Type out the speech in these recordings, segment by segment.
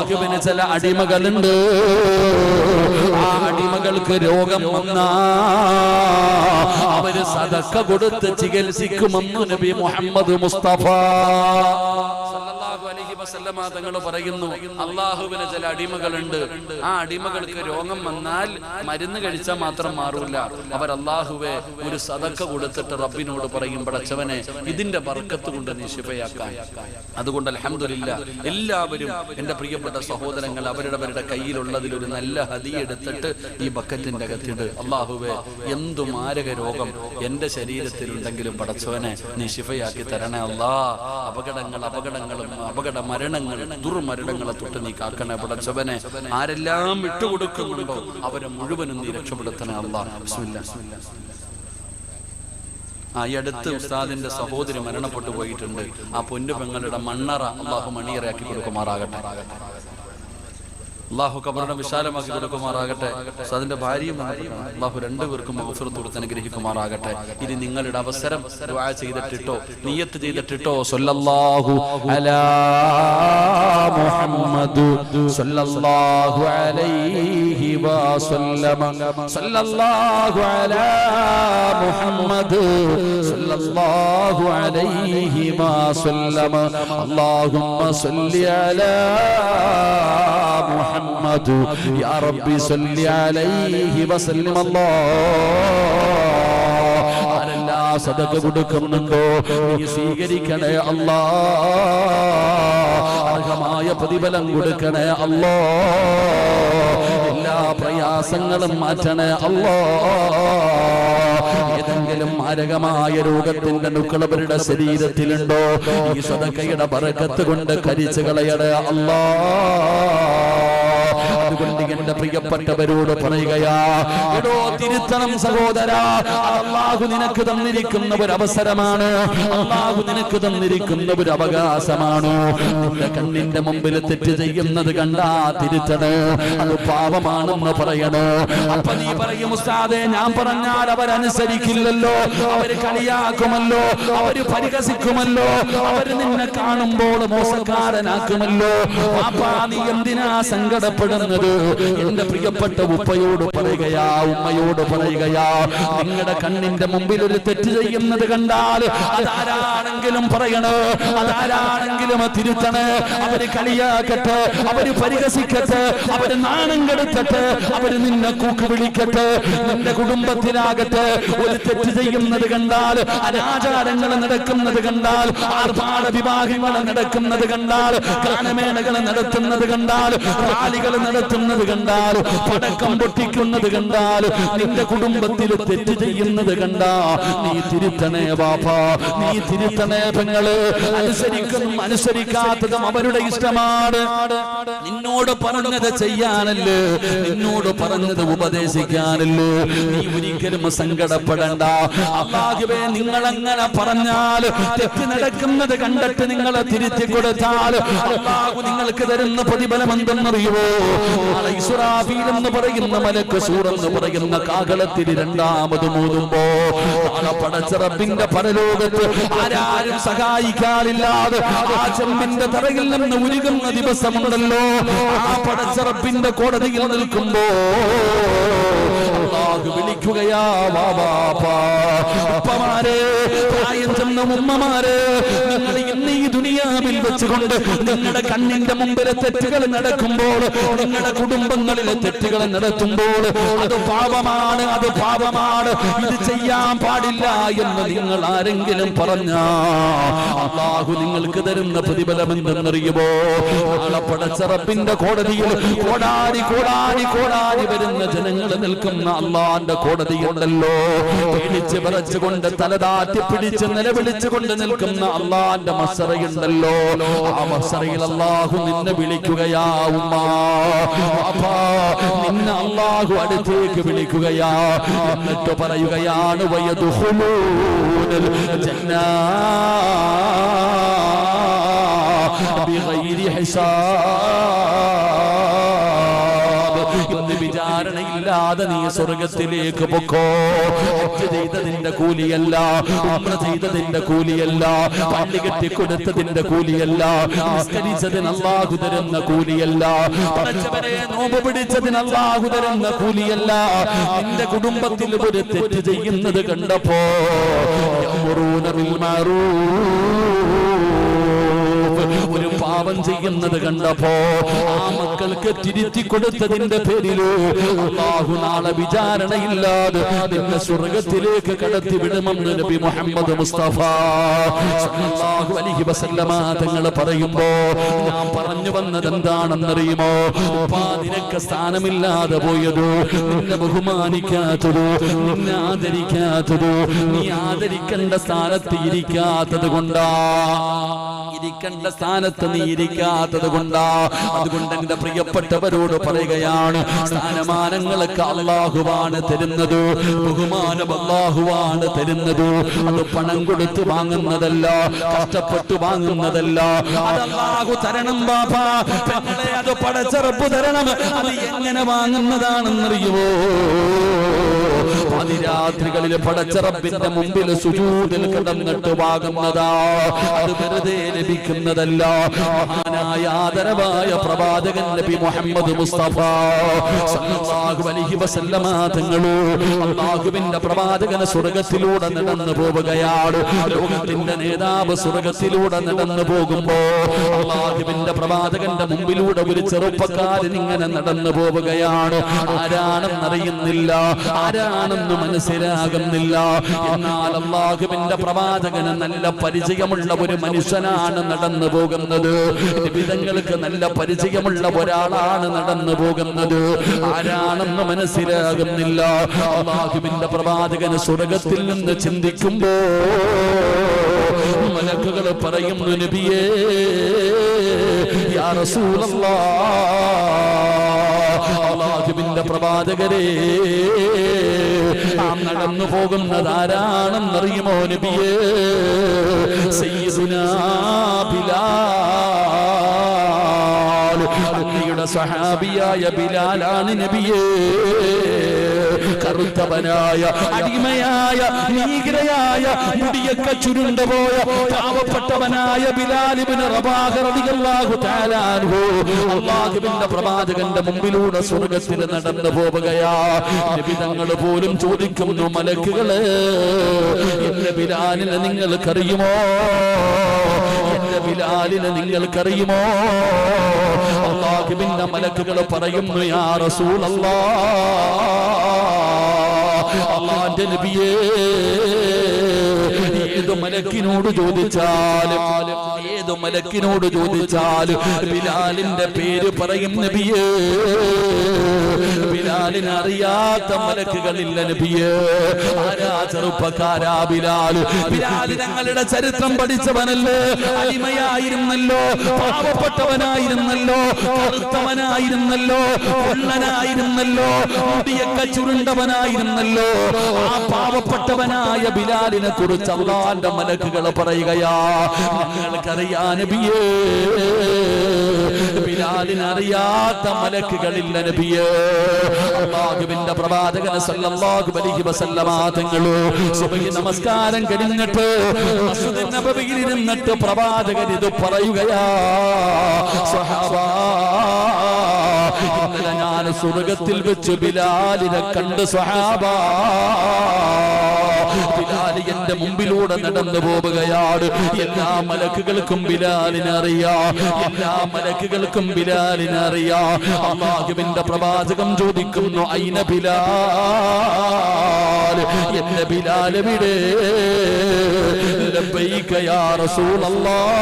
അള്ളാഹുവിന് ചില അടിമകളുണ്ട്. ആ അടിമകൾക്ക് രോഗം വന്നാ അവർ സദക്ക കൊടുത്ത് ചികിത്സിക്കുമെന്ന് നബി മുഹമ്മദ് മുസ്തഫ. വസല്ലമ തങ്ങൾ പറയുന്നു അള്ളാഹുവിന് ചില അടിമകളുണ്ട്. ആ അടിമകൾക്ക് രോഗം വന്നാൽ മരുന്ന് കഴിച്ചാൽ മാത്രം മാറൂല. അവർ അള്ളാഹുവെ ഒരു സതക്ക കൊടുത്തിട്ട് റബ്ബിനോട് പറയും പടച്ചവനെ ഇതിന്റെ ബർക്കത്ത് കൊണ്ട് നീ അതുകൊണ്ട് അലഹമില്ല എല്ലാവരും എന്റെ പ്രിയപ്പെട്ട സഹോദരങ്ങൾ അവരുടെ കയ്യിലുള്ളതിൽ ഒരു നല്ല ഹതി എടുത്തിട്ട് ഈ ബക്കറ്റിന്റെ അകത്തിട്ട് അള്ളാഹുവെ എന്തു മാരക രോഗം എന്റെ ശരീരത്തിലുണ്ടെങ്കിലും പടച്ചവനെ നീ ശിഫയാക്കി തരണേ അല്ലാ. അപകടങ്ങൾ അപകടങ്ങളും അപകട മരണങ്ങൾ ദുർമരണങ്ങളെ തൊട്ട് നീ കാക്കണേ. പടച്ചവനെ ആരെല്ലാം വിട്ടുകൊടുക്കുന്നുണ്ടോ അവരെ മുഴുവനും നീ രക്ഷപ്പെടുത്തണേ ബിസ്മില്ലാ. ആ ഈ അടുത്ത് ഉസ്താദിന്റെ സഹോദരി മരണപ്പെട്ടു പോയിട്ടുണ്ട്. ആ പൊന്നു പെങ്ങളുടെ മണ്ണറ അള്ളാഹു മണിയറയാക്കി കൊടുക്കുമാറാകട്ടെ. അള്ളാഹു കബറിനെ വിശാലമാക്കി കൊടുക്കുമാറാകട്ടെ. അതിന്റെ ഭാര്യയും അള്ളാഹു രണ്ടുപേർക്കും മഹഫിറത്ത് കൊടുത്ത് അനുഗ്രഹിക്കുമാറാകട്ടെ. ഇനി നിങ്ങളുടെ അവസരം ചെയ്തിട്ടിട്ടോ നീയത്ത് ചെയ്തിട്ടിട്ടോ സൊല്ലാഹു അലാ മുഹമ്മദു സല്ലല്ലാഹു അലൈഹി വസല്ലമ സല്ലല്ലാഹു അലാ സല്ലല്ലാഹു അലൈഹി വസല്ലമ. അല്ലാഹുമ്മ അലാ محمد യാ റബ്ബി صل അലൈഹി وسلم الله സദക കൊടുക്കുന്നുണ്ടോ? നീ സ്വീകരിക്കണേ അല്ലാ. അർഹമായ പ്രതിഫലം കൊടുക്കണേ അല്ലാ. എല്ലാ പ്രയാസങ്ങളും മാറ്റണേ അല്ലാ. ഏതെങ്കിലും മാരകമായ രോഗത്തിന്റെ നുക്കളവരുടെ ശരീരത്തിലുണ്ടോ? ഈ സദഖയുടെ പറക്കത്ത് കൊണ്ട് കരിച്ചു കളയണേ അല്ലാ. അതുകൊണ്ട് എന്റെ പ്രിയപ്പെട്ടവരോട് പറയുകയാ എടോ തിരുത്തണം സഹോദര അള്ളാഹു നിനക്ക് തന്നിരിക്കുന്ന ഒരു അവസരമാണ് അള്ളാഹു നിനക്ക് തന്നിരിക്കുന്ന ഒരു അവകാശമാണ് നിന്റെ കണ്ണിന്റെ മുമ്പിൽ തെറ്റ് ചെയ്യുന്നത് കണ്ടാ തിരുത്തണോ. അത് പാപമാണെന്ന് പറയണോ. അപ്പൊ നീ പറയും ഉസ്താദെ ഞാൻ പറഞ്ഞാൽ അവരനുസരിക്കില്ലല്ലോ. അവർ കളിയാക്കുമല്ലോ. അവർ പരിഹസിക്കുമല്ലോ. അവർ നിന്നെ കാണുമ്പോൾ മോശക്കാരനാക്കുമല്ലോ. പാപ്പാ നീ എന്തിനാ സങ്കടപ്പെടുന്നത്? എന്റെ പ്രിയപ്പെട്ട ഉപ്പയോട് പറയുകയാ ഉമ്മയോട് പറയുകയാ നിങ്ങളുടെ കണ്ണിന്റെ മുമ്പിൽ ഒരു തെറ്റ് ചെയ്യുന്നത് കണ്ടാൽ അതാരാണെങ്കിലും പറയണോ അതാരാണെങ്കിലും തിരുത്തണേ അവർ കളിയാക്കട്ടെ അവർ പരിഹസിക്കട്ടെ അവർ നാണം കെടുത്തട്ടെ അവർ നിന്നെ കൂക്ക് വിളിക്കട്ടെ നിന്റെ കുടുംബത്തിലാകട്ടെ ഒരു തെറ്റ് ചെയ്യുന്നത് കണ്ടാൽ അനാചാരങ്ങൾ നടക്കുന്നത് കണ്ടാൽ ആർഭാട വിവാഹങ്ങൾ നടക്കുന്നത് കണ്ടാൽ ഗാനമേളകൾ നടത്തുന്നത് കണ്ടാൽ റാലികൾ നടത്തുന്നത് കണ്ടാൽ പടക്കം പൊട്ടിക്കുന്നത് കണ്ടാൽ നിന്റെ കുടുംബത്തിൽ തെറ്റ് ചെയ്യുന്നത് കണ്ടാ. നീ തിരുത്തണേ ബാപ്പ നീ തിരുത്തണേ പെങ്ങൾ. അനുസരിക്കുന്നതും അനുസരിക്കാത്തതും അവരുടെ ഇഷ്ടമാണ്. നിന്നോട് പറഞ്ഞത് ചെയ്യാനല്ലേ നിന്നോട് പറഞ്ഞത് ഉപദേശിക്കാനല്ലേ. നീ ഒരിക്കലും സങ്കടപ്പെടണ്ട. അള്ളാഹുവേ നിങ്ങൾ അങ്ങനെ പറഞ്ഞാൽ തെറ്റ് നടക്കുന്നത് കണ്ടിട്ട് നിങ്ങളെ തിരുത്തി കൊടുത്താൽ അള്ളാഹു നിങ്ങൾക്ക് തരുന്ന പ്രതിഫലം എന്തെന്നറിയുമോ ഇസ്രാഫീൽ എന്ന് പറയുന്ന മലക്ക് സൂർ എന്ന് പറയുന്ന കാകളത്തിൽ രണ്ടാമത് മൂതുമ്പോ നാളെ പടച്ചിറപ്പിന്റെ പരലോകത്ത് ആരാരും സഹായിക്കാറില്ലാതെ ആ ചെമ്പിന്റെ തറയിൽ നിന്ന് ഉരുകുന്ന ദിവസമുണ്ടല്ലോ. ആ പടച്ചിറപ്പിന്റെ കോടതിയിൽ നിൽക്കുമ്പോ വിളിക്കുകയാ വാവാപ്പാ ഉപ്പമാരെ ചെന്ന നിങ്ങൾ ഈ ദുനിയാവിൽ വെച്ചുകൊണ്ട് നിങ്ങളുടെ കണ്ണിന്റെ മുമ്പിലെ തെറ്റുകൾ നടക്കുമ്പോൾ നിങ്ങളുടെ കുടുംബങ്ങളിലെ തെറ്റുകൾ നടത്തുമ്പോൾ അത് പാപമാണ് അത് പാപമാണ് ഇത് ചെയ്യാൻ പാടില്ല എന്ന് നിങ്ങൾ ആരെങ്കിലും പറഞ്ഞ അള്ളാഹു നിങ്ങൾക്ക് തരുന്ന പ്രതിഫലം എന്തെന്നറിയുമോ നാളെ പടച്ചറപ്പിന്റെ കോടതിയിൽ കോടാനി കോടാനി കോടാനി വരുന്ന ജനങ്ങൾ നിൽക്കുന്ന അള്ളാന്റെ കോടതിയുണ്ടല്ലോ. പിടിച്ച് പറച്ചുകൊണ്ട് തലതാറ്റി പിടിച്ച് നിലവിളിച്ചുകൊണ്ട് നിൽക്കുന്ന അള്ളാന്റെ മസറയുണ്ടല്ലോ. ആ മസറയിൽ അള്ളാഹു നിന്നെ വിളിക്കുകയാ നിന്നെ അള്ളാഹു അടുത്തേക്ക് വിളിക്കുകയാ. എന്നിട്ട് പറയുകയാണ് വയതുഹുലൂനൽ ജന്നാ. വിചാരണയില്ലാതെ നീ സ്വർഗത്തിലേക്ക് പൊക്കോ. ചെയ്തതിന്റെ കൂലിയല്ല ഉംറ ചെയ്തതിന്റെ കൂലിയല്ല പള്ളി കെട്ടിക്കൊടുത്തതിന്റെ കൂലിയല്ല നിസ്കരിച്ചതിന് അള്ളാഹു തരുന്ന കൂലിയല്ല നോമ്പ് പിടിച്ചതിന് അള്ളാഹു തരുന്ന കൂലിയല്ല. നിന്റെ കുടുംബത്തിൽ ഒരു തെറ്റ് ചെയ്യുന്നത് കണ്ടപ്പോ മഅറൂഫ് ഒരു പാപം ചെയ്യുന്നത് കണ്ടപ്പോ ആ മക്കൾക്ക് തിരുത്തി കൊടുത്തതിന്റെ പേരിൽ അള്ളാഹു നാളെ വിചാരണയില്ലാതെ നിന്നെ സ്വർഗത്തിലേക്ക് കടത്തി വിടുമെന്ന് നബി മുഹമ്മദ് മുസ്തഫ സല്ലല്ലാഹു അലൈഹി വസല്ലമ തങ്ങൾ പറയുമ്പോ ഞാൻ പറഞ്ഞു വന്നത് എന്താണെന്നറിയുമോ? നിനക്ക് സ്ഥാനമില്ലാതെ പോയതോ? നിന്നെ ബഹുമാനിക്കാത്തതോ? നിന്നെ ആദരിക്കാത്തതോ? നീ ആദരിക്കേണ്ട സ്ഥാനത്ത് ഇരിക്കാത്തത് കൊണ്ടാ. ഇരിക്കേണ്ട സ്ഥാനത്ത് നീ ഇരിക്കാത്തത് കൊണ്ടാ. അതുകൊണ്ട് എന്റെ പ്രിയപ്പെട്ടവരോട് പറയുകയാണ് സ്ഥാനമാനങ്ങളൊക്കെ അള്ളാഹുവാണ് തരുന്നത് ബഹുമാനം അള്ളാഹുവാണ് തരുന്നത്. അത് പണം കൊടുത്ത് വാങ്ങുന്നതല്ല കഷ്ടപ്പെട്ട് വാങ്ങുന്നതല്ല. അത് തരണം ബാബാ അത് പടച്ചറപ്പ് തരണം. അത് എങ്ങനെ വാങ്ങുന്നതാണെന്നറിയുമോ പതിരാത്രികളിൽ പടച്ചറപ്പിന്റെ മുമ്പിൽ സുജൂതിൽ കിടന്നിട്ട് വാങ്ങുന്നതാ. അത് വെറുതെ ലഭിക്കുന്നതല്ല. മഹാനായ ആദരവായ പ്രവാചകൻ നബി മുഹമ്മദ് മുസ്തഫ സല്ലല്ലാഹു അലൈഹി വസല്ലമ തങ്ങളോ അല്ലാഹുവിന്റെ പ്രവാചകൻ സ്വർഗത്തിലൂടെ നടന്നു പോവുകയാണ്. ലോകത്തിന്റെ നേതാവ് സ്വർഗത്തിലൂടെ നടന്നു പോകുമ്പോ അല്ലാഹുവിന്റെ പ്രവാചകന്റെ മുമ്പിലൂടെ ഒരു ചെറുപ്പക്കാരൻ ഇങ്ങനെ നടന്നു പോവുകയാണ്. ആരാണെന്നറിയുന്നില്ല. ആരാണെന്ന് മനസ്സിലാകുന്നില്ല. എന്നാൽ അള്ളാഹുവിന്റെ പ്രവാചകന് നല്ല പരിചയമുള്ള ഒരു മനുഷ്യനാണ് നടന്നു പോകുന്നത്. വിധങ്ങൾക്ക് നല്ല പരിചയമുള്ള ഒരാളാണ് നടന്നു പോകുന്നത്. ആരാണെന്ന് മനസ്സിലാകുന്നില്ല. അള്ളാഹുവിന്റെ പ്രവാചകന് സ്വർഗത്തിൽ നിന്ന് ചിന്തിക്കുമ്പോ മലക്കുകൾ പറയുന്നു നബിയേ യാ റസൂലല്ലാഹ് അള്ളാഹുവിന്റെ പ്രവാചകരെ. ആ നടന്നു പോകുന്നത് ആരാണെന്നറിയുമോ നബിയേ സഹാബിയായ ബിലാലാണ് നബിയേ. കറുത്തവനായ അടിമയായ നീഗ്രയായ മുടിയൊക്കെ ചുരുണ്ടുപോയ പാവപ്പെട്ടവനായ ബിലാലിബിന് അള്ളാഹുവിന്റെ പ്രവാചകന്റെ മുമ്പിലൂടെ സ്വർഗത്തിൽ നടന്നു പോവുകയാ. നിബിതങ്ങൾ പോലും ചോദിക്കുന്നു മലക്കുകൾ എന്റെ ബിലാലിനെ നിങ്ങൾക്കറിയുമോ? എന്റെ ബിലാലിനെ നിങ്ങൾക്കറിയുമോ? അള്ളാഹുവിന്റെ മലക്കുകൾ പറയുന്നു യാ റസൂലല്ലാ അള്ളാന്റെ നബിയേ ഇത് മലക്കിനോട് ചോദിച്ചാലും മലക്കിനോട് ചോദിച്ചാൽ ബിലാലിന്റെ പേര് പറയും നബിയേ. ബിലാലിന് അറിയാത്ത മലക്കുകളില്ല നബിയേ. ആരാ ചെറുപ്പക്കാരാ ബിലാൽ? ബിലാലി ഞങ്ങളുടെ ചരിത്രം പഠിച്ചവനല്ലേ. അടിമയായിരുന്നല്ലോ. പാവപ്പെട്ടവനായിരുന്നല്ലോ. കറുത്തവനായിരുന്നല്ലോ. കൊള്ളനായിരുന്നല്ലോ. മുടിയൊക്കെ ചുരുണ്ടവനായിരുന്നല്ലോ. ആ പാവപ്പെട്ടവനായ ബിലാലിനെ കുറിച്ച് അള്ളാന്റെ മലക്കുകൾ പറയുകയാ. ഞങ്ങൾക്കറിയാ നബിയേ. ബിലാലിന് അറിയാത്ത മലക്കുകളില്ല നബിയേ. അള്ളാഹുവിന്റെ പ്രവാചകൻ സല്ലല്ലാഹു അലൈഹി വസല്ലമ തങ്ങളോ സുബഹി നമസ്കാരം കഴിഞ്ഞിട്ട് മസ്ജിദ് നബവിയിൽ ഇരുന്നിട്ട് പ്രവാചകൻ ഇത് പറയുകയാ. ഇന്നലെ ഞാൻ സ്വർഗത്തിൽ വെച്ച് ബിലാലിനെ കണ്ട് ബിലാൽ എന്റെ മുമ്പിലൂടെ നടന്നു പോവുകയാണ്. എല്ലാ മലക്കുകൾക്കും ബിലാലിനെ അറിയാ. എല്ലാ മലക്കുകൾക്കും ബിലാലിനെ അറിയാ. അള്ളാഹുവിന്റെ പ്രവാചകം ചോദിക്കുന്നു അയിന ബിലാൽ? എന്റെ ബിലാൽ എവിടെ? ലബ്ബൈക യാ റസൂലല്ലാഹ്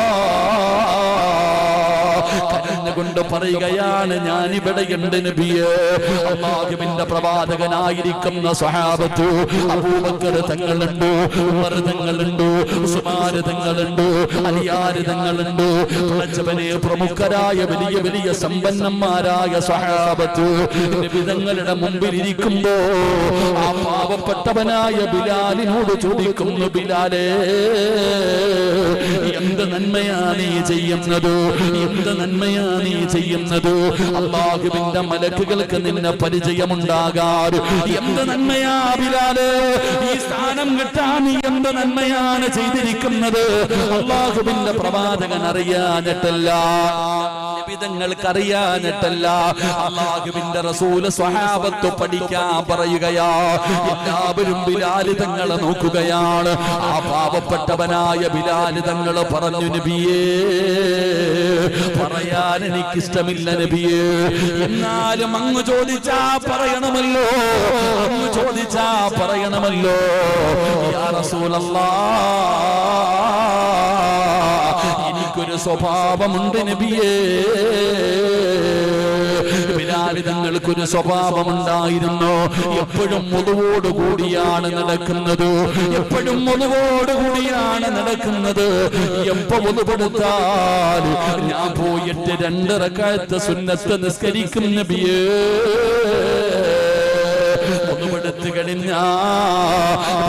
കരഞ്ഞുകൊണ്ട് പറയുകയാണ് ഞാൻ ഇവിടെ ഉണ്ട് നബിയെ. അള്ളാഹുവിന്റെ പ്രവാചകനായിരിക്കുന്ന സ്വഹാബത്തു അബൂബക്കർ തങ്ങളുണ്ട് ഉമർ തങ്ങളുണ്ട് ഉസ്മാൻ തങ്ങളുണ്ട് അലിയാർ തങ്ങളുണ്ട്. പ്രജവനെ പ്രമുഖരായ വലിയ വലിയ സമ്പന്നന്മാരായ സ്വഹാബത്തു നബിതങ്ങളുടെ മുമ്പിൽ ഇരിക്കുമ്പോ ആ പാവപ്പെട്ടവനായ ബിലാലിനോട് ചോദിക്കുന്നു ബിലാലേ എന്ത് നന്മയാണ് നീ ചെയ്യുന്നത്? എന്ത് നന്മയാ നീ ചെയ്യുന്നത്. അള്ളാഹുവിന്റെ മലക്കുകൾക്ക് നിന്നെ പരിചയമുണ്ടാകാറ് എന്ത് നന്മയാ ബിലാൽ? ഈ സ്ഥാനം കിട്ടാൻ നീ എന്ത് നന്മയാണ് ചെയ്തിരിക്കുന്നത്? അള്ളാഹുവിന്റെ പ്രവാചകൻ അറിയാഞ്ഞിട്ടല്ല. വിധങ്ങൾക്ക് അറിയാഞ്ഞിട്ടല്ല അള്ളാഹുവിന്റെ റസൂൽ സ്വഹാബത്ത് പഠിക്കാൻ പറയുകയാ. എല്ലാവരും ബിലാലിതങ്ങളെ നോക്കുകയാണ്. ആ പാവപ്പെട്ടവനായ ബിലാലിതങ്ങൾ പറഞ്ഞു നബിയേ പറയാൻ എനിക്കിഷ്ടമില്ല നബിയേ. എന്നാലും അങ്ങ് ചോദിച്ചാ പറയണമല്ലോ. അങ്ങ് ചോദിച്ചാ പറയണമല്ലോ. യാ റസൂലല്ലാ. എനിക്കൊരു സ്വഭാവമുണ്ട് നബിയേ. ബിലാലിതങ്ങൾക്കൊരു സ്വഭാവമുണ്ടായിരുന്നു? എപ്പോഴും മുതുവോട് കൂടിയാണ് നടക്കുന്നത്. എപ്പോഴും മുതുവോട് കൂടിയാണ് നടക്കുന്നത്. എപ്പോ മുതുപെടുത്താൽ ഞാൻ പോയിട്ട് രണ്ടിറക്കാലത്ത് സുന്നത്ത് നിസ്കരിക്കും നബിയേ.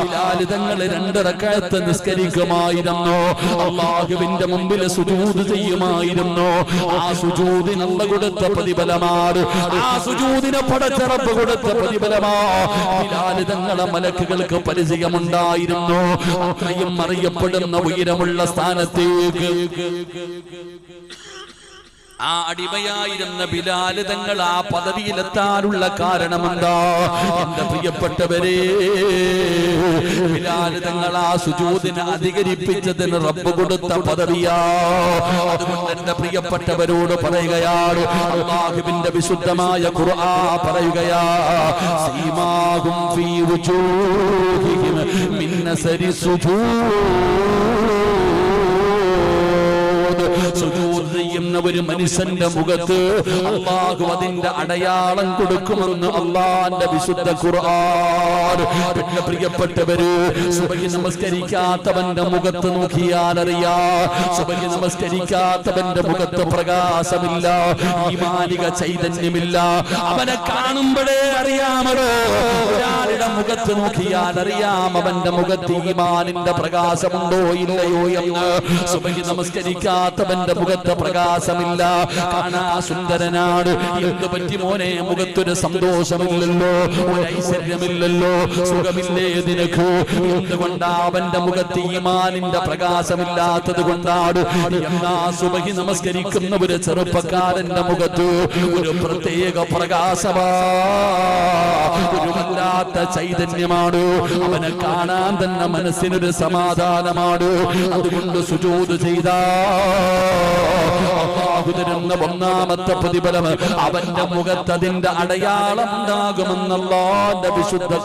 ബിലാൽ തങ്ങൾ രണ്ടിറക്കാലത്ത് നിസ്കരിക്കുമായിരുന്നു. അള്ളാഹുവിന്റെ മുമ്പിൽ സുജൂത് ചെയ്യുമായിരുന്നു. ആ സുജൂതിനുള്ള കൊടുത്ത പ്രതിഫലമാണ്. ആ സുജൂതിന് പടച്ചിറപ്പ് കൊടുത്ത പ്രതിഫലമാ ബിലാൽ തങ്ങളെ മലക്കുകൾക്ക് പരിചയമുണ്ടായിരുന്നു. അത്രയും അറിയപ്പെടുന്ന ഉയരമുള്ള സ്ഥാനത്തേക്ക് ആ അടിമയായിരുന്ന ബിലാൽ തങ്ങൾ ആ പദവിയിലെത്താനുള്ള കാരണമെന്താ? എന്റെ പ്രിയപ്പെട്ടവരെ ബിലാൽ തങ്ങൾ ആ സുജൂതിനെ അധികരിപ്പിച്ചതിന് റബ്ബ് കൊടുത്ത പദവിയാ. അതുകൊണ്ട് എന്റെ പ്രിയപ്പെട്ടവരോട് പറയുകയാണ് അള്ളാഹുവിന്റെ വിശുദ്ധമായ ഖുർആ പറയുകയാ സീമാകും ഫീ വുജൂഹിഹിം മിൻ നസരി സുജൂദ്. സുജൂദ് ചെയ്യുന്ന ഒരു മനുഷ്യന്റെ മുഖത്ത് അള്ളാഹു അതിന്റെ അടയാളം കൊടുക്കുമെന്ന് അള്ളാന്റെ വിശുദ്ധ ഖുർആൻ. പിന്നെ പ്രിയപ്പെട്ടവര് സുബഹി നമസ്കരിക്കാത്തവന്റെ മുഖത്ത് നോക്കിയാൽ അറിയാ സുബഹി നമസ്കരിക്കാത്തവന്റെ മുഖത്ത് പ്രകാശമില്ല ഈമാനിക ചൈതന്യമില്ല. അവനെ കാണുമ്പോഴേ അറിയാമല്ലോ ഒരാളുടെ മുഖത്ത് നോക്കിയാൽ അറിയാം അവന്റെ മുഖത്ത് ഈമാനിന്റെ പ്രകാശമുണ്ടോ ഇല്ലയോ എന്ന്. സുബഹി നമസ്കരിക്കാത്തവന്റെ മുഖത്ത് പ്രകാശമില്ല കാണാ സുന്ദരനാണ് എന്ത് പറ്റി മോനെ? മുഖത്തൊരു സന്തോഷമില്ലല്ലോ. ഐശ്വര്യമില്ലല്ലോ. സുഖമില്ലേ നിനക്ക്? എന്തുകൊണ്ടാ അവന്റെ മുഖത്ത് ഈമാനിന്റെ പ്രകാശമില്ലാത്തത് കൊണ്ടാണ് എന്നാ സുബഹി നമസ്കരിക്കുന്ന ഒരു ചെറുപ്പക്കാരന്റെ മുഖത്ത് ഒരു പ്രത്യേക പ്രകാശമാ. ചൈതന്യമാണ്. അവനെ കാണാൻ തന്നെ മനസ്സിനൊരു സമാധാനമാണ്. അതുകൊണ്ട് സുജൂത് ചെയ്ത. തരുന്ന ഒന്നാമത്തെ പ്രതിഫലം അവന്റെ മുഖത്ത് അതിന്റെ അടയാളം ഉണ്ടാകുമെന്നല്ലാന്റെ വിശുദ്ധ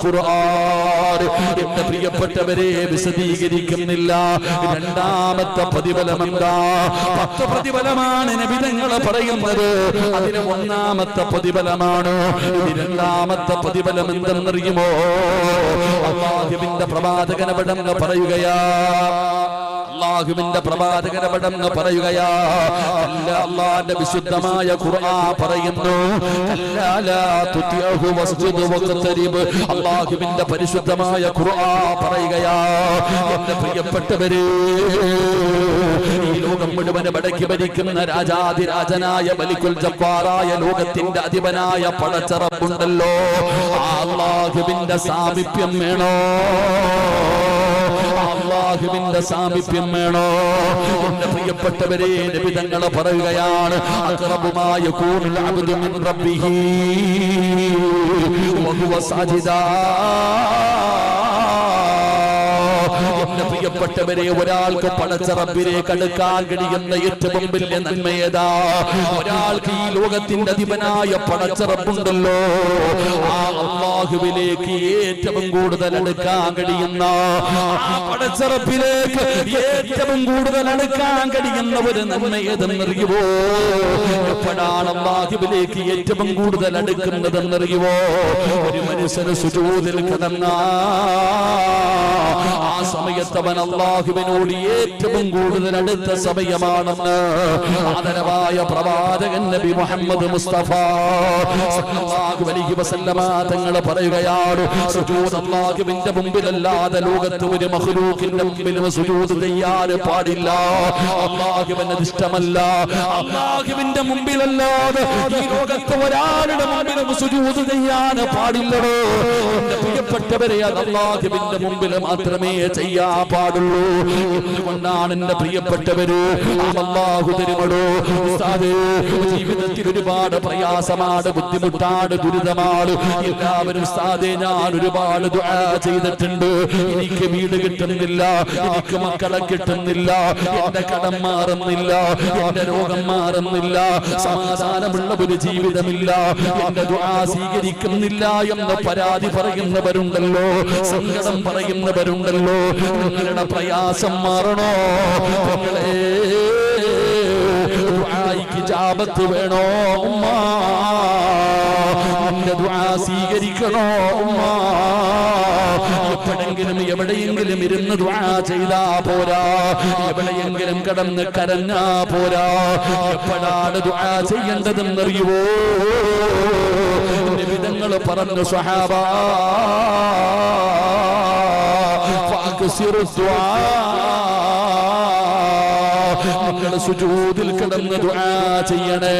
എന്റെ പ്രിയപ്പെട്ടവരെ വിശദീകരിക്കുന്നില്ല. രണ്ടാമത്തെ പ്രതിഫലം എന്താ? പത്ത് പ്രതിഫലമാണ് നബിതങ്ങൾ പറയുന്നത്. അതിന് ഒന്നാമത്തെ പ്രതിഫലമാണ്. രണ്ടാമത്തെ പ്രതിഫലം എന്തെന്നറിയുമോ? അള്ളാഹുവിന്റെ പ്രവാചകനവിടങ്ങ് പറയുകയാ അള്ളാഹുവിന്റെ പ്രവാചകനവിടങ്ങ് പറയുകയാ അല്ല അള്ളാന്റെ വിശുദ്ധമായ ഖുർആൻ പറയുന്നു അള്ളാഹുവിന്റെ പരിശുദ്ധമായ ഖുർആ പറയുകയാ എന്റെ പ്രിയപ്പെട്ടവരെ ഈ ലോകം മുഴുവൻ വടക്കി ഭരിക്കുന്ന രാജാതിരാജനായ ബലിക്കുൽ ജബ്ബാറായ ലോകത്തിന്റെ അധിപനായ പടച്ചറപ്പുണ്ടല്ലോ അള്ളാഹുവിന്റെ സാമീപ്യം വേണോ? അള്ളാഹുവിന്റെ സാമീപ്യം വേണോ? എന്റെ പ്രിയപ്പെട്ടവരെ നബിതങ്ങളെ പറയുകയാണ് അക്രമമായ കൂടുതൽ അബ്ദു മിൻ റബ്ബിഹി വഹുവ സാജിദാ. പ്രിയപ്പെട്ടവരെ ഒരാൾക്ക് പടച്ച റബ്ബിലേക്ക് അടുക്കാൻ കഴിയുന്ന ഏറ്റവും വലിയ നന്മയേതാ ഒരാൾക്ക് ഈ ലോകത്തിന്റെ അധിപനായ പടച്ച റബ്ബുണ്ടല്ലോ. ആ അള്ളാഹുവിലേക്ക് ഏറ്റവും കൂടുതൽ അടുക്കാൻ കഴിയുന്ന പടച്ച റബ്ബിലേക്ക് ഏറ്റവും കൂടുതൽ അടുക്കാൻ കഴിയുന്ന ഒരു നന്മ ഏതെന്നറിയുവോ? എപ്പോഴാണ് അള്ളാഹുവിലേക്ക് ഏറ്റവും കൂടുതൽ അടുക്കുന്നതെന്നറിയുവോ? ഒരു മനുഷ്യന് സുജൂതിൽ കിടന്ന ആ സമയത്ത് അവൻ അള്ളാഹുവിനോട് ഏറ്റവും കൂടുതൽ അടുത്ത സമയമാണെന്ന് ആദരവായ പ്രവാചകൻ നബി മുഹമ്മദ് മുസ്തഫ സല്ലല്ലാഹു അലൈഹി വസല്ലമ തങ്ങൾ പറയുകയാണ് സുജൂദ് അള്ളാഹുവിന്റെ മുമ്പിലല്ലാതെ ലോകത്ത് ഒരു മഖ്ലൂഖിന്റെ മുമ്പിലും സുജൂദ് ചെയ്യാൻ പാടില്ല. അള്ളാഹുവിന് അത് ഇഷ്ടമല്ല അള്ളാഹുവിന്റെ മുമ്പിലല്ലാതെ ഈ ലോകത്ത് ഒരാളുടെ മുമ്പിലും സുജൂദ് ചെയ്യാൻ പാടില്ലടോ. പ്രിയപ്പെട്ടവരെ അത് അള്ളാഹുവിന്റെ മുമ്പിൽ മാത്രമേ ചെയ്യാൻ പാടുള്ളൂ. എന്തുകൊണ്ടാണ് എന്റെ പ്രിയപ്പെട്ടവരോ അള്ളാഹു തരുമടോ? ജീവിതത്തിൽ ഒരുപാട് പ്രയാസമാണ് ബുദ്ധിമുട്ടാണ് ദുരിതമാണ്. എല്ലാവരും ഉസ്താദേ ഞാൻ ഒരുപാട് ചെയ്തിട്ടുണ്ട്. എനിക്ക് വീട് കിട്ടുന്നില്ല എനിക്ക് മക്കളെ കിട്ടുന്നില്ല എന്റെ കടം മാറുന്നില്ല എന്റെ രോഗം മാറുന്നില്ല സമാധാനമുള്ള ഒരു ജീവിതമില്ല എന്റെ സ്വീകരിക്കുന്നില്ല എന്ന് പരാതി പറയുന്നവരുണ്ടല്ലോ സങ്കടം പറയുന്നവരുണ്ടല്ലോ. നിങ്ങളുടെ പ്രയാസം മാറണോ? ജാബത്ത് വേണോ? ഉമ്മ സ്വീകരിക്കണോ? ഉമ്മ എപ്പോഴെങ്കിലും എവിടെയെങ്കിലും ഇരുന്ന് ചെയ്താ പോരാ. എവിടെയെങ്കിലും കടന്ന് കരഞ്ഞാ പോരാ. എപ്പോഴാണ് ചെയ്യേണ്ടതെന്നറിയുവോ? വിധങ്ങൾ പറഞ്ഞു ദുആ. നിങ്ങൾ സുജൂദിൽ കിടന്ന് ദുആ ചെയ്യണേ.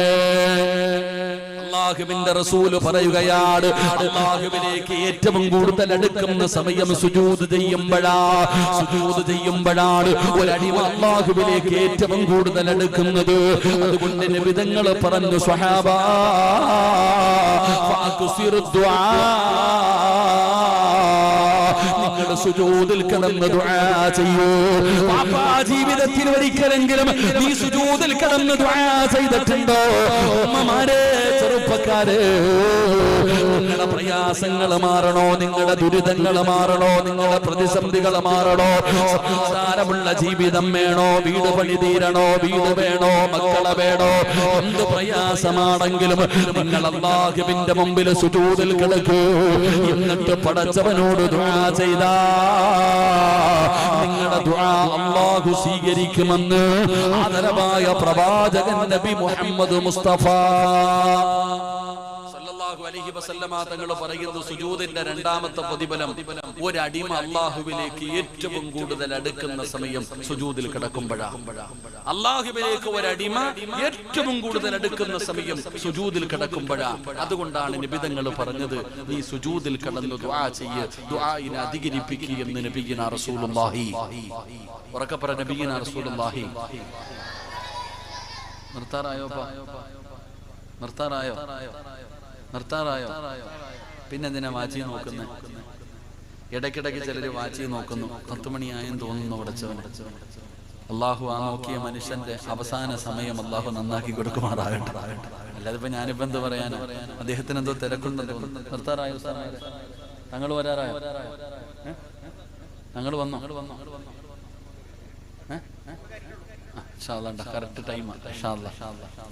അള്ളാഹുവിന്റെ റസൂൽ പറയുകയാണ് അള്ളാഹുവിലേക്ക് ഏറ്റവും കൂടുതൽ അടുക്കുന്ന സമയം സുജൂദ് ചെയ്യുമ്പോഴാ. സുജൂദ് ചെയ്യുമ്പോഴാണ് ഒരടിമ അള്ളാഹുവിലേക്ക് ഏറ്റവും കൂടുതൽ അടുക്കുന്നത്. അതുകൊണ്ട് നിബിധങ്ങൾ പറഞ്ഞു സ്വഹാബാ ദുആ നിങ്ങൾ സുജൂദിൽ കിടന്ന് ദുആ ചെയ്യൂ. പാപ്പാ ജീവിതത്തിൽ ഒരിക്കലെങ്കിലും നീ സുജൂദിൽ കിടന്ന് ദുആ ചെയ്തിട്ടുണ്ടോ? ഉമ്മമാരെ ചെറുപ്പക്കാരെ നിങ്ങളുടെ പ്രയാസങ്ങൾ മാറണോ? നിങ്ങളുടെ ദുരിതങ്ങൾ മാറണോ? നിങ്ങളുടെ പ്രതിസന്ധികൾ മാറണോ? സംസാരമുള്ള ജീവിതം വേണോ? വീട് പണി തീരണോ? വീട് വേണോ? മക്കളെ വേണോ? എന്ത് പ്രയാസമാണെങ്കിലും നിങ്ങൾ അള്ളാഹുവിന്റെ മുമ്പിൽ സുജൂതിൽ കിടക്കൂ. എന്നിട്ട് പടച്ചവനോട് ദുആ ചെയ്താ നിങ്ങളുടെ ദുആ അല്ലാഹു സ്വീകരിക്കുമെന്ന് ആദരവായ പ്രവാചകൻ നബി മുഹമ്മദ് മുസ്തഫ. അലൈഹി വസല്ലമ തങ്ങൾ പറയുന്നു സുജൂദിന്റെ രണ്ടാമത്തെ പ്രതിഫലം ഒരടിമ അള്ളാഹുവിലേക്ക് ഏറ്റവും കൂടുതൽ അടുക്കുന്ന സമയം സുജൂദിൽ കിടക്കുമ്പോഴാണ് അള്ളാഹുവിലേക്ക് ഒരടിമ ഏറ്റവും കൂടുതൽ അടുക്കുന്ന സമയം സുജൂദിൽ കിടക്കുമ്പോഴാണ് അതുകൊണ്ടാണ് നിബിതങ്ങൾ പറഞ്ഞത് നീ സുജൂദിൽ കിടന്ന് ദുആ ചെയ്യ് ദുആയിനെ അധികരിപ്പിക്കുക എന്ന് നബിയിന റസൂലുള്ളാഹി. ഉറക്കെ പറ നബിയിന റസൂലുള്ളാഹി. നിർത്താറായോ പാ? നിർത്താറായോ? പിന്നെ എന്തിനാ വാച്ചി നോക്കുന്നത് ഇടയ്ക്കിടയ്ക്ക് ചിലർ വാച്ചി നോക്കുന്നു. പത്ത് മണിയായെന്ന് തോന്നുന്നു ഉടച്ചവൻ അള്ളാഹു ആ നോക്കിയ മനുഷ്യന്റെ അവസാന സമയം അള്ളാഹു നന്നാക്കി കൊടുക്കുമാറാകട്ടെ. അല്ലാതെ ഇപ്പൊ ഞാനിപ്പോ എന്ത് പറയാനോ? അദ്ദേഹത്തിന് എന്തോ തിരക്കുണ്ടെന്ന് നിർത്താറായോ തങ്ങൾ വരാറായോ? ഞങ്ങൾ വന്നോ? കറക്റ്റ് ടൈം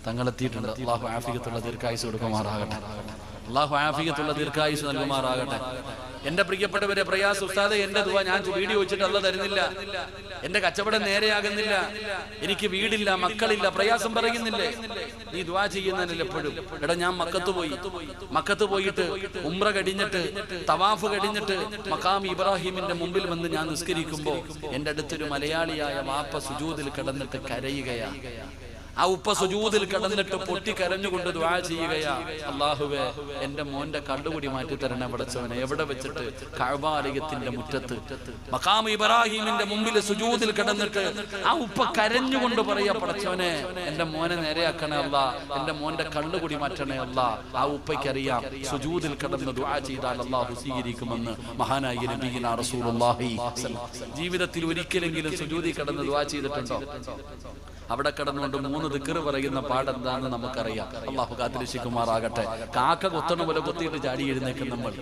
തങ്ങൾ എത്തിയിട്ടുണ്ട് അള്ളാഹു ആഫിയത്തുള്ള ദീർഘായുസ് കൊടുക്കുമാറാകട്ടെ. അള്ളാഹു ആഫിയത്തുള്ള ദീർഘായുസ് നൽകുമാറാകട്ടെ. എന്റെ പ്രിയപ്പെട്ടവരെ പ്രയാസ ഉസ്താദെ എന്റെ ദുവ ഞാൻ വീഡിയോ വെച്ചിട്ട് അല്ല തരുന്നില്ല. എന്റെ കച്ചവടം നേരെയാകുന്നില്ല. എനിക്ക് വീടില്ല മക്കളില്ല പ്രയാസം പറയുന്നില്ലേ? നീ ദുവാ ചെയ്യുന്നതിനല്ല എപ്പോഴും. എടാ ഞാൻ മക്കത്ത് പോയി. മക്കത്ത് പോയിട്ട് ഉമ്ര കടിഞ്ഞിട്ട് തവാഫ് കടിഞ്ഞിട്ട് മക്കാം ഇബ്രാഹിമിന്റെ മുമ്പിൽ വന്ന് ഞാൻ നിസ്കരിക്കുമ്പോ എന്റെ അടുത്തൊരു മലയാളിയായ വാപ്പ സുജൂതിൽ കിടന്നിട്ട് കരയുകയാ. ആ ഉപ്പ സുജൂതിൽ കിടന്നിട്ട് പൊട്ടി കരഞ്ഞുകൊണ്ട് ദ്വാ ചെയ്യുകയാ. അള്ളാഹുവെ എന്റെ മോന്റെ കണ്ടുകൂടി മാറ്റി തരണേ പടച്ചവനെ എവിടെ വെച്ചിട്ട്? കഴബാലയത്തിന്റെ മുറ്റത്ത്. മഖാം ഇബ്രാഹിമിന്റെ മുമ്പിൽ സുജൂതിൽ കിടന്നിട്ട് ആ ഉപ്പ കരഞ്ഞുകൊണ്ട് പറയാ പടച്ചവനെ എന്റെ മോനെ നേരെയാക്കണേ അല്ല എന്റെ മോന്റെ കണ്ണുകൂടി മാറ്റണേ അല്ല ആ ഉപ്പയ്ക്കറിയാം സുജൂതിൽ കിടന്ന് ദ്വാ ചെയ്താൽ അള്ളാഹു സ്വീകരിക്കുമെന്ന് മഹാനായ നബീന റസൂലുള്ളാഹി ജീവിതത്തിൽ ഒരിക്കലെങ്കിലും സുജൂതി കിടന്ന് ദ്വാ ചെയ്തിട്ടുണ്ടോ? അവിടെ കിടന്നുകൊണ്ട് മൂന്ന് ദിക്കറ് പറയുന്ന പാടെന്താണെന്ന് നമുക്കറിയാം. അള്ളാഹു കാത്തിരിശിക്കുമാറാകട്ടെ കാക്ക കൊത്തണ പോലെ കൊത്തിയിട്ട് ചാടി എഴുന്നേക്കും നമ്മൾ.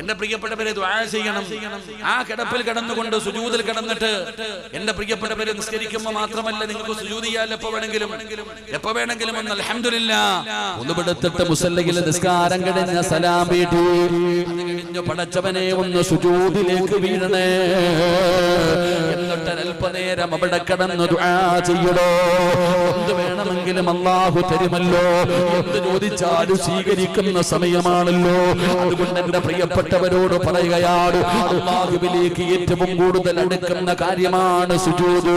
എന്റെ പ്രിയപ്പെട്ടവരെ ചെയ്യണം. ആ കിടപ്പിൽ കിടന്നുകൊണ്ട് സുജൂതിൽ കിടന്നിട്ട് എന്റെ പ്രിയപ്പെട്ടവരെ നിസ്കരിക്കുമ്പോൾ മാത്രമല്ല നിങ്ങൾക്ക് സുജൂത് ചെയ്യാൻ എപ്പോ വേണമെങ്കിലും. എപ്പോ വേണമെങ്കിലും ഒന്ന് അൽഹംദുലില്ലാ ഒന്നുപെടുത്തിട്ട് നിസ്കാരം കഴിഞ്ഞ സലാം വീട്ടി. പടച്ചവനെ ഒന്ന് സുജൂദിലേക്ക് വീഴണേ. അല്പനേരം അവിടെ കടന്ന് ചെയ്യടോ എന്ത് വേണമെങ്കിലും അള്ളാഹു തരുമല്ലോ. എന്ത് ചോദിച്ചാലും സ്വീകരിക്കുന്ന സമയമാണല്ലോ. അതുകൊണ്ട് എന്റെ പ്രിയപ്പെട്ടവരോട് പറയുകയാണ് അള്ളാഹുവിലേക്ക് ഏറ്റവും കൂടുതൽ അടുക്കുന്ന കാര്യമാണ് സുജൂദ്.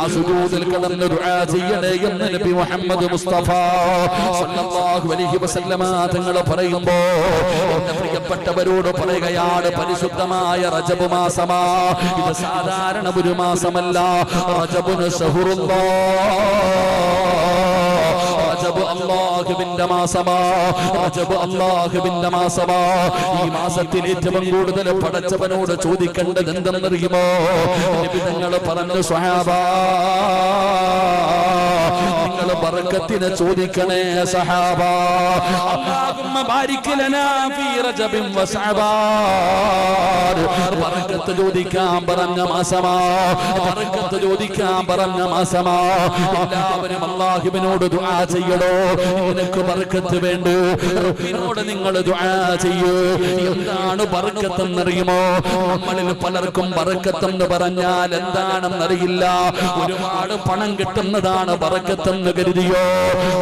ആ സുജൂദിൽ കിടന്ന് ചെയ്യണേ എന്ന് നബി മുഹമ്മദ് മുസ്തഫ സല്ലല്ലാഹു അലൈഹി വസല്ലമ തങ്ങൾ പറയുമ്പോ എന്റെ പ്രിയപ്പെട്ടവരോട് പറയുകയാണ് പരിശുദ്ധമായ റജബ് മാസമാ. ഇത് സാധാരണ ഒരു മാസമല്ല റജബുന് ഈ മാസത്തിൽ ഏറ്റവും കൂടുതൽ പടച്ചവനോട് ചോദിക്കേണ്ടത് എന്തെന്നറിയുമോ? നിബിധങ്ങൾ പറഞ്ഞു സ്വഹാബാ നിങ്ങൾ ബർക്കത്തിനെ ചോദിക്കണേ സഹാബ ബാരിക് ലനാ ഫീ റജബിൻ ബർക്കത്ത് ചോദിക്കാൻ പറഞ്ഞ മാസമാ. ബർക്കത്ത് ചോദിക്കാൻ പറഞ്ഞ മാസമാ. എല്ലാവരും അള്ളാഹുവിനോട് ദുആ ചെയ്യടോ നിനക്ക് ബർക്കത്ത് വേണ്ടു? റബ്ബിനോട് നിങ്ങൾ ദുആ ചെയ്യൂ. എന്താണ് ബർക്കത്ത് എന്നറിയുമോ നമ്മളിൽ പലർക്കും ബർക്കത്ത് എന്ന് പറഞ്ഞാൽ എന്താണെന്നറിയില്ല. ഒരുപാട് പണം കിട്ടുന്നതാണ് ബറക്കത്തെന്ന് കരുതിയോ?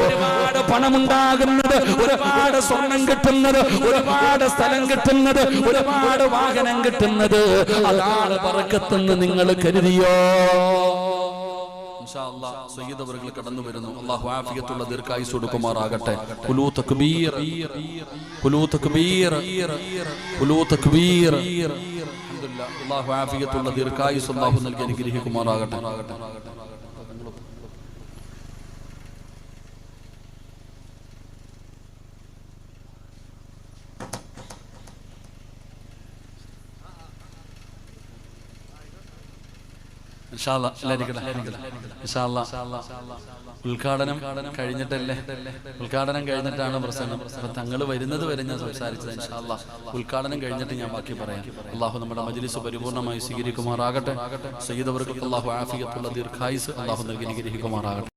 ഒരുപാട് പണമുണ്ടാകുന്നത് ഒരുപാട് സ്വർണം കിട്ടുന്നത് ഒരുപാട് സ്ഥലം കിട്ടുന്നത് ഒരുപാട് വാഹനം കിട്ടുന്നത്. അതാണ് പറക്കത്തെന്ന് നിങ്ങൾ കരുതിയോ? ഇൻഷാ അല്ലാ, സയ്യിദ് അവറുകൾ കടന്നു വരുന്നു. അള്ളാഹു ആഫിയത്തുള്ള ദീർഘായുസ് കൊടുക്കുമാറാകട്ടെ. അള്ളാഹു ആഫിയത്തുള്ള ദീർഘായുസ് അള്ളാഹു നൽകി അനുഗ്രഹിക്കുമാറാകട്ടെ ഇൻഷാ അല്ലാ, എല്ലാവരും ഇരിക്കട്ടെ. ഇൻഷാ അല്ലാ. ഉദ്ഘാടനം കഴിഞ്ഞിട്ടല്ലേ? ഉദ്ഘാടനം കഴിഞ്ഞിട്ടാണ് പ്രസംഗം. അപ്പൊ തങ്ങൾ വരുന്നത് വരെ ഞാൻ സംസാരിച്ചത്. ഉദ്ഘാടനം കഴിഞ്ഞിട്ട് ഞാൻ ബാക്കി പറയാം. അള്ളാഹു നമ്മുടെ മജ്ലിസ് പരിപൂർണമായി സ്വീകരിക്കുമാറാകട്ടെ. സയ്യിദ് അവർക്ക് അള്ളാഹു ആഫിയത്തുള്ള ദീർഘായുസ് അള്ളാഹു നൽകി അനുഗ്രഹിക്കുമാറാകട്ടെ.